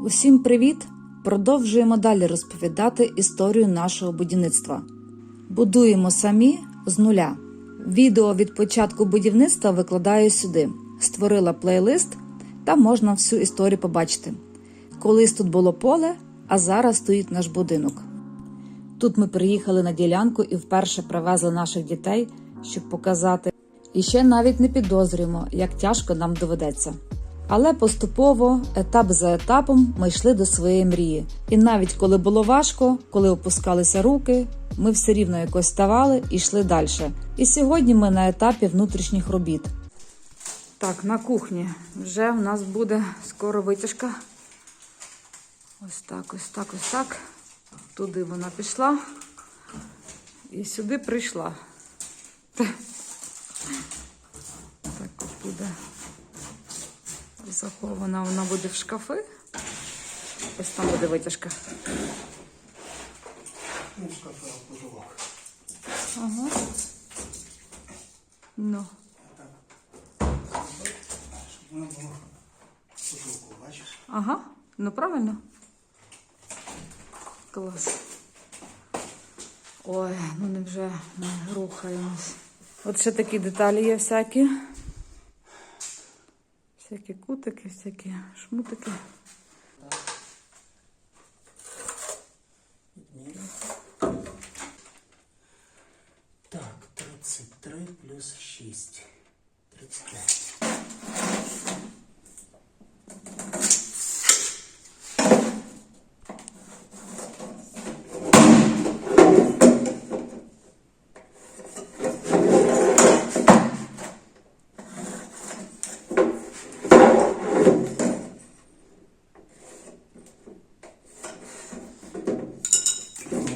Усім привіт! Продовжуємо далі розповідати історію нашого будівництва. Будуємо самі з нуля. Відео від початку будівництва викладаю сюди. Створила плейлист, там можна всю історію побачити. Колись тут було поле, а зараз стоїть наш будинок. Тут ми приїхали на ділянку і вперше привезли наших дітей, щоб показати. І ще навіть не підозрюємо, як тяжко нам доведеться. Але поступово, етап за етапом, ми йшли до своєї мрії. І навіть коли було важко, коли опускалися руки, ми все рівно якось ставали і йшли далі. І сьогодні ми на етапі внутрішніх робіт. Так, на кухні вже в нас буде скоро витяжка. Ось так, ось так, ось так. Туди вона пішла і сюди прийшла. Так от буде захована, вона буде в шкафи. Ось там буде витяжка. Ну. Ага. Ну. Щоб воно було пожовку, бачиш? Ага, ну правильно. Клас. Ой, ну не вже рухаємось. От ще такі деталі є всякі. Всякі кутики, всякі шмутики.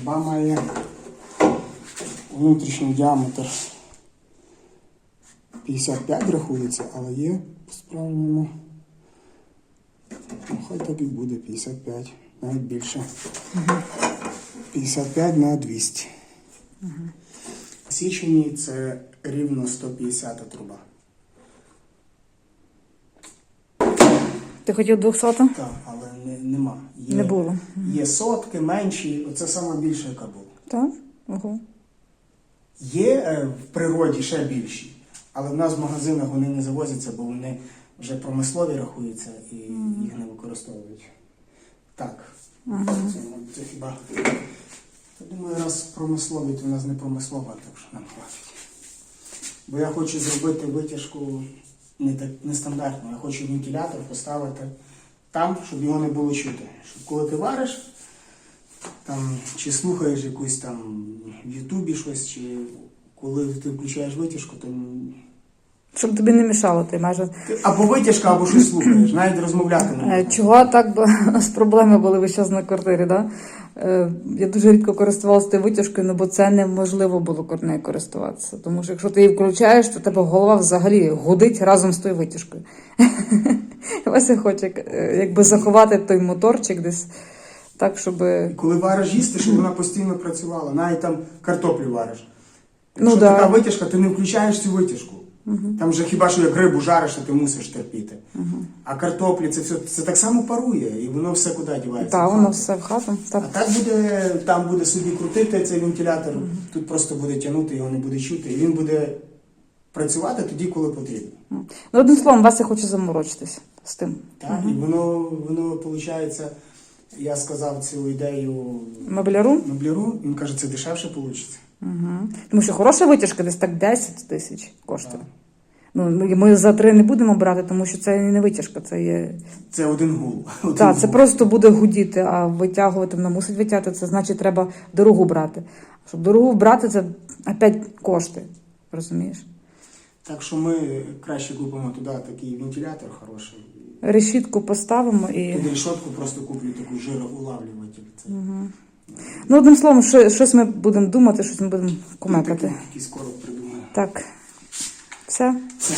Труба має внутрішній діаметр 55 рахується, але є по-справжньому. Ну, хай так і буде 55, навіть більше. 55 на 200. Січені це рівно 150 труба. Ти хотів 200? Так, але не, нема. Є, Не було. Є сотки, менші, оце саме більше, яка була. Так? Ого. Є е, в природі ще більші, але в нас в магазинах вони не завозяться, бо вони вже промислові рахуються і їх не використовують. Так. Це, це хіба. Я думаю, раз промислові, то в нас не промислова, так що нам хватить. Бо я хочу зробити витяжку не так нестандартно. Я хочу вентилятор поставити там, щоб його не було чути. Щоб коли ти вариш, там, чи слухаєш якусь там в Ютубі щось, чи коли ти включаєш витяжку, то Щоб тобі не мішало, ти майже. або витяжка, або щось слухаєш, навіть розмовляти не Е. Чого так бо нас проблеми були весь час на квартирі, да? Е, Я дуже рідко користувалася тією витяжкою, ну бо це неможливо було нею користуватися. Тому що якщо ти її включаєш, то тебе голова взагалі гудить разом з тою витяжкою. Вася хоче е, якби заховати той моторчик десь так, щоб. Коли вариш їсти, щоб вона постійно працювала, навіть там картоплю вариш. Ну Якщо да. така витяжка, ти не включаєш цю витяжку. Там вже хіба що як рибу жариш, то ти мусиш терпіти. А картоплі це все це так само парує, і воно все куди дівається. Та, в воно все в хату. А Так. так буде, там буде собі крутити цей вентилятор, тут просто буде тягнути, його не буде чути, і він буде працювати тоді, коли потрібно. Ну, одним словом, Вася хоче заморочитись з тим. Так? І воно, воно виходить, я сказав цю ідею Мебляру. мебляру, він каже, це дешевше вийде. Угу. Тому що хороша витяжка десь так 10 тисяч коштує. Ну, ми- ми за три не будемо брати, тому що це не витяжка, це є. Це один гул. Один Так, це гул. просто буде гудіти, а витягувати вона мусить витягти, це значить треба дорогу брати. Щоб дорогу брати, це опять кошти. Розумієш? Так що ми краще купимо туди такий вентилятор хороший. Решітку поставимо і. Під решетку просто куплю таку жироулавлюватель. Це Ну, одним словом, що, щось ми будемо думати, щось ми будемо кумекати. який скоро придумаю. Так. Все. Це.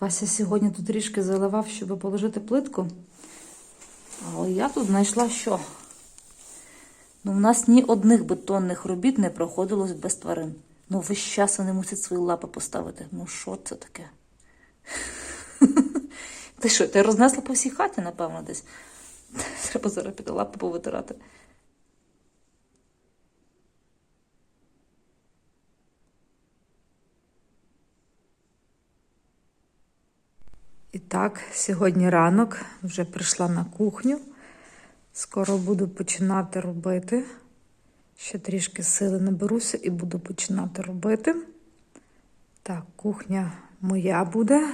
Вася сьогодні тут трішки заливав, щоб положити плитку. Але я тут знайшла що? Ну, в нас ні одних бетонних робіт не проходилось без тварин. Ну, весь час вони мусять свої лапи поставити. Ну, що це таке? Ти що, ти рознесла по всій хаті, напевно, десь. Треба зараз піти лапи повитирати. І так, сьогодні ранок вже прийшла на кухню. Скоро буду починати робити. Ще трішки сили наберуся і буду починати робити. Так, кухня моя буде.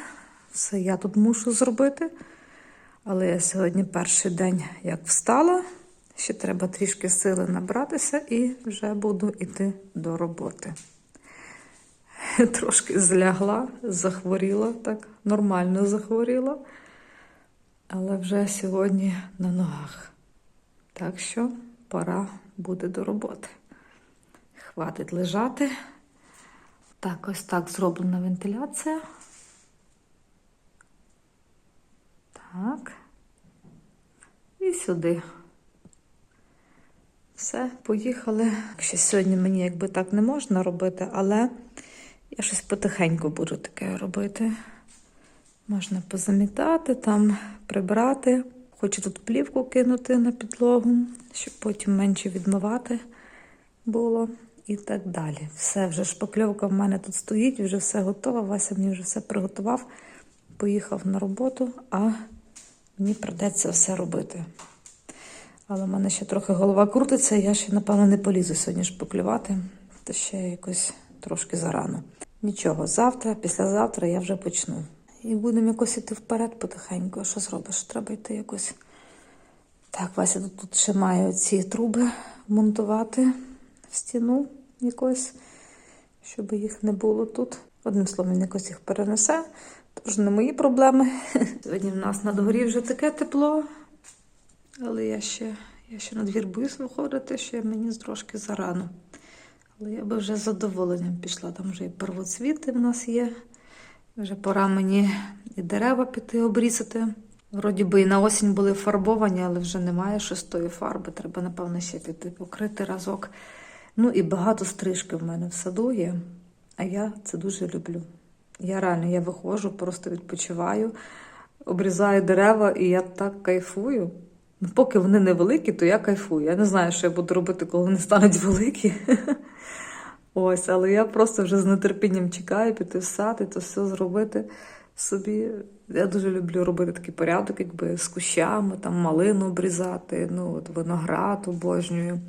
Все я тут мушу зробити. Але я сьогодні перший день як встала. Ще треба трішки сили набратися і вже буду йти до роботи. Трошки злягла, захворіла, так нормально захворіла. Але вже сьогодні на ногах. Так що пора буде до роботи. Хватить лежати. Так, ось так зроблена вентиляція. Так. І сюди. Все, поїхали. Ще сьогодні мені якби так не можна робити, але я щось потихеньку буду таке робити. Можна позамітати, там прибрати. Хочу тут плівку кинути на підлогу, щоб потім менше відмивати було і так далі. Все, вже шпакльовка в мене тут стоїть, вже все готово. Вася мені вже все приготував, поїхав на роботу, а мені придеться все робити. Але в мене ще трохи голова крутиться, я ще, напевно, не полізу сьогодні шпаклювати, та ще якось трошки зарано. Нічого, завтра, післязавтра я вже почну. І будемо якось іти вперед потихеньку. Що зробиш? Треба йти якось. Так, Вася тут, тут ще має ці труби монтувати в стіну якось, щоб їх не було тут. Одним словом, він якось їх перенесе. Тож не мої проблеми. Сьогодні в нас на дворі вже таке тепло. Але я ще, я ще на двір боюсь виходити, ще мені трошки зарано. Але я би вже з задоволенням пішла. Там вже і первоцвіти в нас є. Вже пора мені і дерева піти обрізати. Вроді би і на осінь були фарбовані, але вже немає шостої фарби. Треба, напевно, ще піти покрити разок. Ну і багато стрижки в мене в саду є, а я це дуже люблю. Я реально я виходжу, просто відпочиваю, обрізаю дерева, і я так кайфую. Ну, поки вони невеликі, то я кайфую. Я не знаю, що я буду робити, коли вони стануть великі. Ось, але я просто вже з нетерпінням чекаю піти в сад і то все зробити собі. Я дуже люблю робити такий порядок, якби з кущами, там малину обрізати, ну от виноград обожнюю.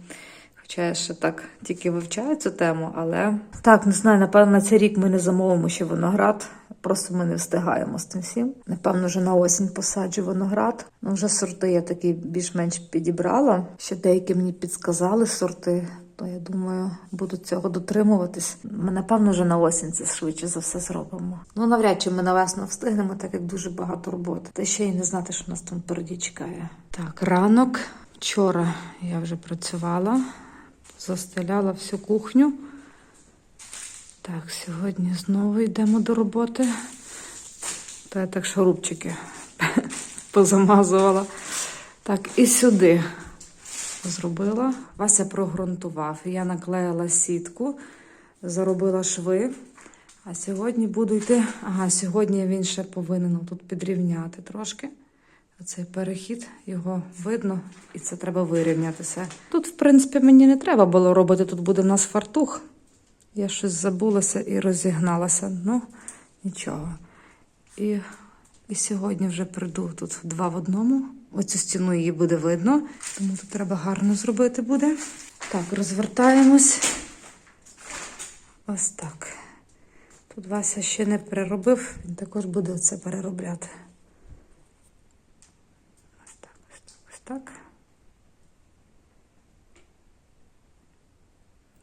Хоча я ще так тільки вивчаю цю тему, але так, не знаю, напевно, на цей рік ми не замовимо ще виноград. Просто ми не встигаємо з тим всім. Напевно, вже на осінь посаджу виноград. Ну, вже сорти я такі більш-менш підібрала. Ще деякі мені підсказали сорти, то я думаю, буду цього дотримуватись. Ми, напевно, вже на осінь це швидше за все зробимо. Ну, навряд чи ми на весну встигнемо, так як дуже багато роботи. Та ще й не знати, що нас там впереді чекає. Так, ранок. Вчора я вже працювала, застеляла всю кухню. Так, сьогодні знову йдемо до роботи. Та я так шурупчики позамазувала. Так, і сюди зробила. Вася прогрунтував. Я наклеїла сітку, заробила шви. А сьогодні буду йти. Ага, сьогодні він ще повинен тут підрівняти трошки. Оцей перехід, його видно, і це треба вирівнятися. Тут, в принципі, мені не треба було робити. Тут буде в нас фартух. Я щось забулася і розігналася. Ну, нічого. І, і сьогодні вже прийду тут два в одному. Оцю стіну її буде видно, тому тут треба гарно зробити буде. Так, розвертаємось. Ось так. Тут Вася ще не переробив, він також буде це переробляти. Ось так, ось так, ось так.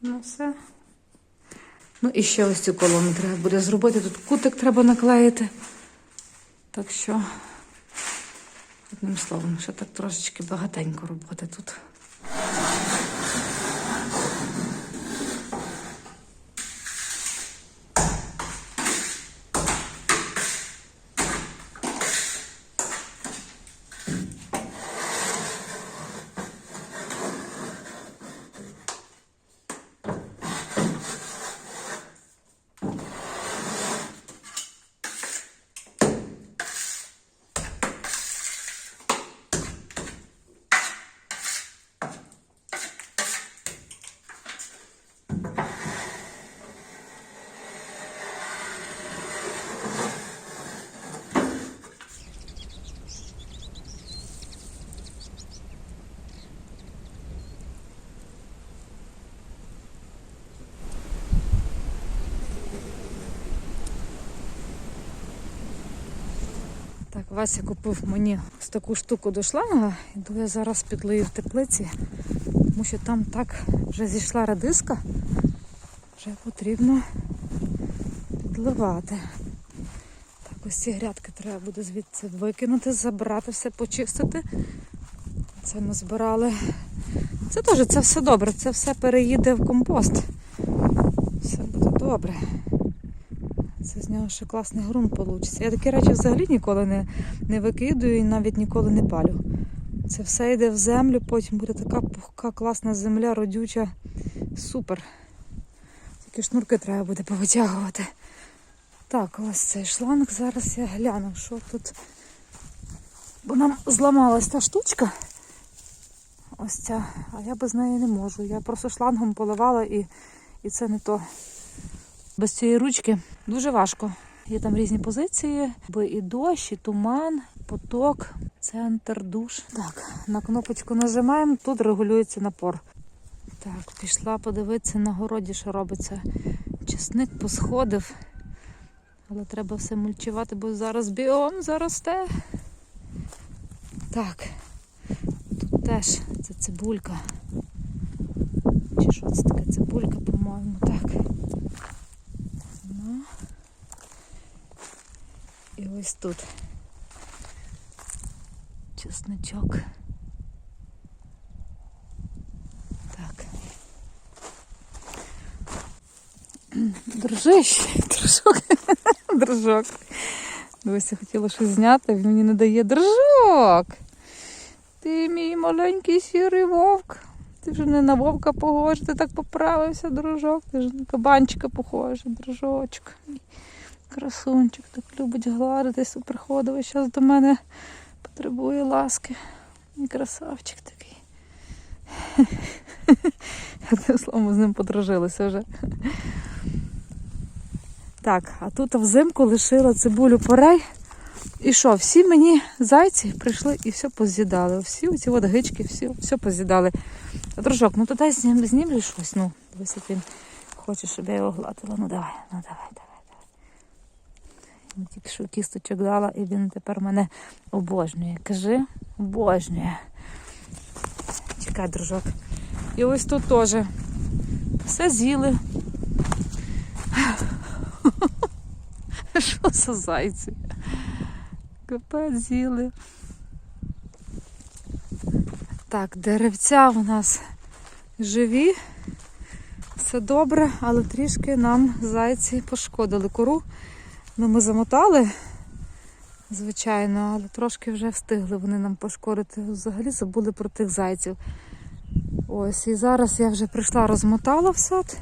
Ну, все. Ну і ще ось цю колону треба буде зробити. Тут кутик треба наклеїти. Так що, одним словом, ще так трошечки багатенько роботи тут. Вася купив мені ось таку штуку до шланга. Іду я зараз підлию в теплиці, тому що там так вже зійшла радиска. Вже потрібно підливати. Так, ось ці грядки треба буде звідси викинути, забрати все, почистити. Це ми збирали. Це теж це все добре, це все переїде в компост. Все буде добре. З нього ще класний ґрунт вийде. Я такі речі взагалі ніколи не, не викидаю і навіть ніколи не палю. Це все йде в землю, потім буде така пухка, класна земля, родюча. Супер. Тільки шнурки треба буде повитягувати. Так, ось цей шланг. Зараз я гляну, що тут. Бо нам зламалась та штучка. Ось ця, а я без неї не можу. Я просто шлангом поливала і, і це не то. Без цієї ручки дуже важко. Є там різні позиції, бо і дощ, і туман, поток, центр, душ. Так, на кнопочку нажимаємо, тут регулюється напор. Так, пішла подивитися на городі, що робиться. Чесник посходив. Але треба все мульчувати, бо зараз біом заросте. Так, тут теж це цибулька. Чи що це таке цибулька, по-моєму, так. Ну. І ось тут. Чесничок. Так. Дружище, дружок. Дружок. Дивися, хотіла щось зняти, він мені не дає дружок. Ти мій маленький сірий вовк. Ти вже не на вовка похожий, ти так поправився, дружок. Ти ж на кабанчика похожий, дружочок. Красунчик так любить гладитися, приходив зараз до мене потребує ласки. Красавчик такий. Одним словом, з ним подружилися вже. Так, а тут взимку лишила цибулю порей. І що, всі мені зайці прийшли і все поз'їдали. Всі оці от гички, всі, все поз'їдали. Дружок, ну то дай знімлю щось. Ну, дивись, як він хоче, щоб я його гладила. Ну давай, ну давай, давай, тільки що кісточок дала, і він тепер мене обожнює. Кажи, обожнює. Чекай, дружок. І ось тут теж. Все з'їли. Що за зайці? Капець з'їли. Так, деревця у нас живі. Все добре, але трішки нам зайці пошкодили кору. Ну, ми замотали, звичайно, але трошки вже встигли вони нам пошкодити. Взагалі забули про тих зайців. Ось, і зараз я вже прийшла, розмотала в сад.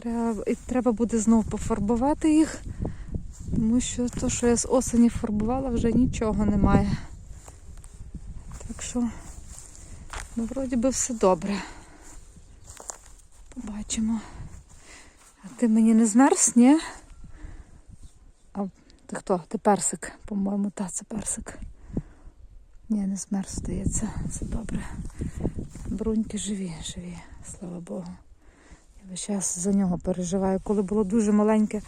Треба, і треба буде знову пофарбувати їх, тому що то, що я з осені фарбувала, вже нічого немає. Так що, ну, вроді би все добре. Побачимо. А ти мені не змерз, ні? Ти хто? Ти персик, по-моєму, та це персик. Ні, не змерз, здається. Все добре. Бруньки живі, живі, слава Богу. Я весь час за нього переживаю. Коли було дуже маленьке,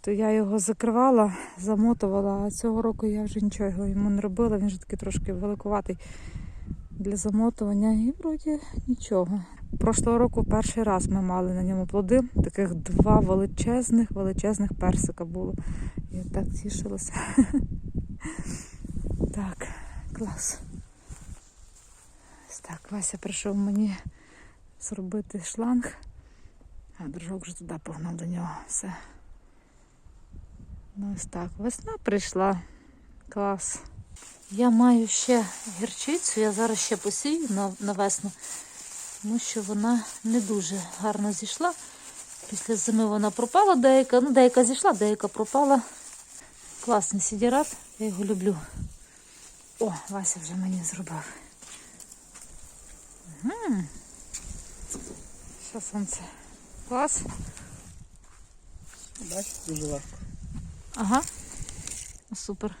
то я його закривала, замотувала, а цього року я вже нічого йому не робила. Він вже такий трошки великуватий для замотування і вроді нічого. Прошлого року перший раз ми мали на ньому плоди. Таких два величезних, величезних персика було. Я так тішилася. Так, клас. Так, Вася прийшов мені зробити шланг, а дружок вже туди погнав до нього. Все. Ну ось так. Весна прийшла. Клас. Я маю ще гірчицю, я зараз ще посію на, на весну, тому що вона не дуже гарно зійшла. Після зими вона пропала деяка, ну деяка зійшла, деяка пропала. Класний сідірат, я його люблю. О, Вася вже мені зробив. Угу. Що сонце? Клас. Бачите, дуже легко. Ага. Ну, Супер.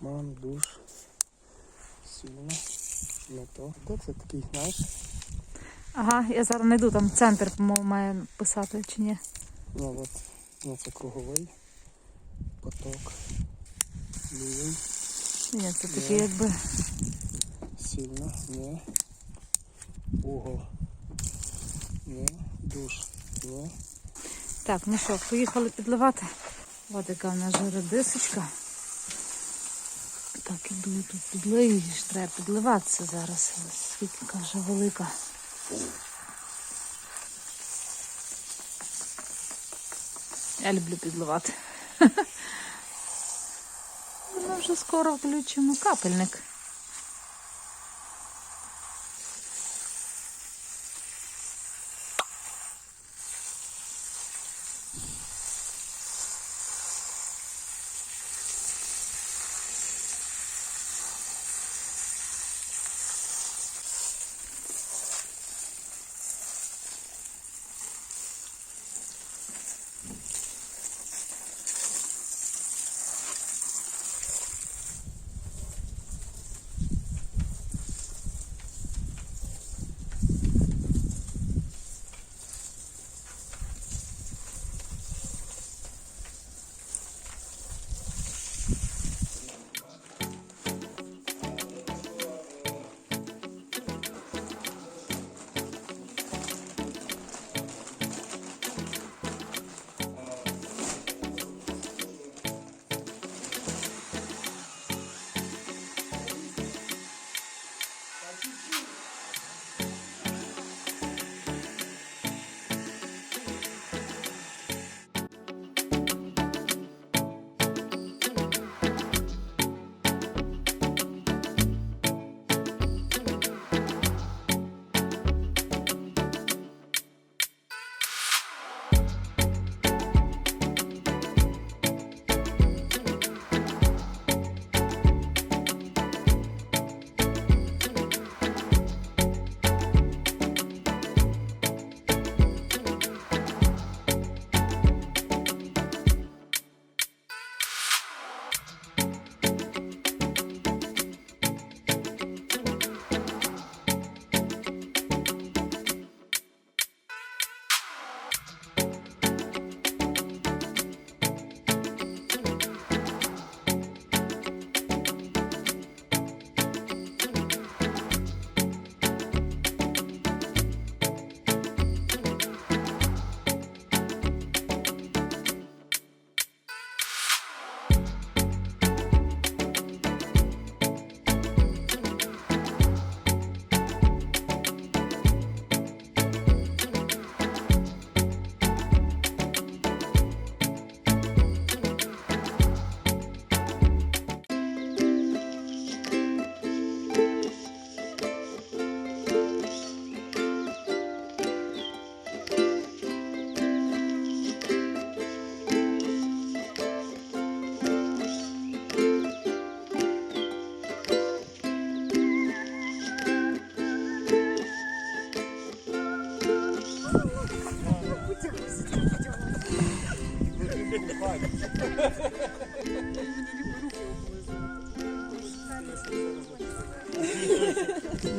Ман, душ, сіно, не то. Де це такий, знаєш? Ага, я зараз знайду там центр, по-моєму, має писати чи ні. Ну от Ну, це круговий поток. Лівий. Ні, це таке якби. Сильно. Ні. Угол. Ні. Душ. Ні. Так, ну що, поїхали підливати. Ось така в нас вже редисочка. Так, іду тут підлию, треба підливатися зараз. Скільки вже велика. Я люблю підливати. Ми вже скоро включимо капельник.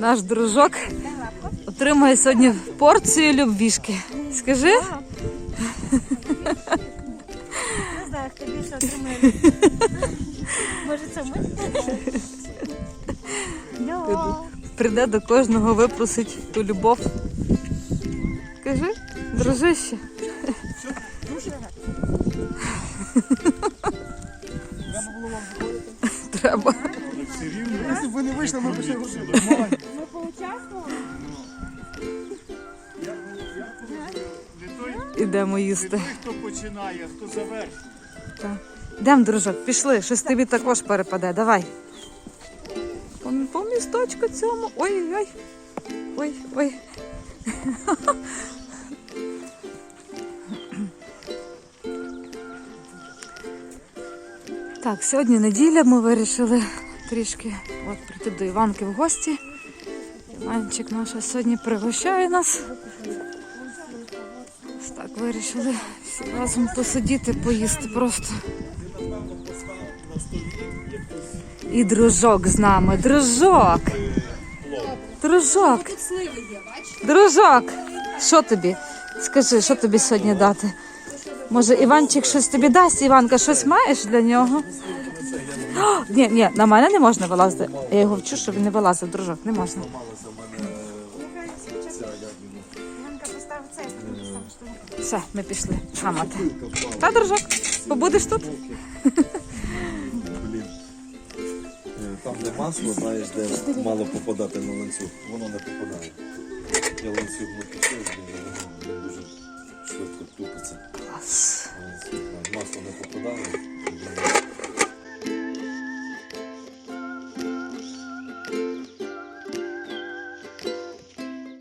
Наш дружок отримує сьогодні порцію любвішки. Скажи, Не знаю, хто більше отримає. Може, це ми? Йо. прийде до кожного випросить ту любов. Скажи, дружище. Треба. Якщо б ви не вийшли, ми б Ідемо їсти. Хто починає, хто завершує. Йдемо, дружок, пішли. Щось тобі також перепаде. Давай. По, по місточку цьому. Ой-ой. Ой, ой. Так, сьогодні неділя, ми вирішили трішки от, прийти до Іванки в гості. Іванчик наш сьогодні пригощає нас. Вирішили всі разом посидіти, поїсти просто. І дружок з нами. Дружок. Дружок. Дружок. Що тобі? Скажи, що тобі сьогодні дати? Може, Іванчик щось тобі дасть, Іванка, щось маєш для нього? О, ні, ні, на мене не можна вилазити. Я його вчу, щоб він не вилазив, дружок, не можна. Все, ми пішли хамати. Та, дружок, побудеш тут? Блін. Е, там, де масло, знаєш, де мало попадати на ланцюг. Воно не попадає. Я ланцюг випустив, дуже швидко тупиться. Е, масло не попадає.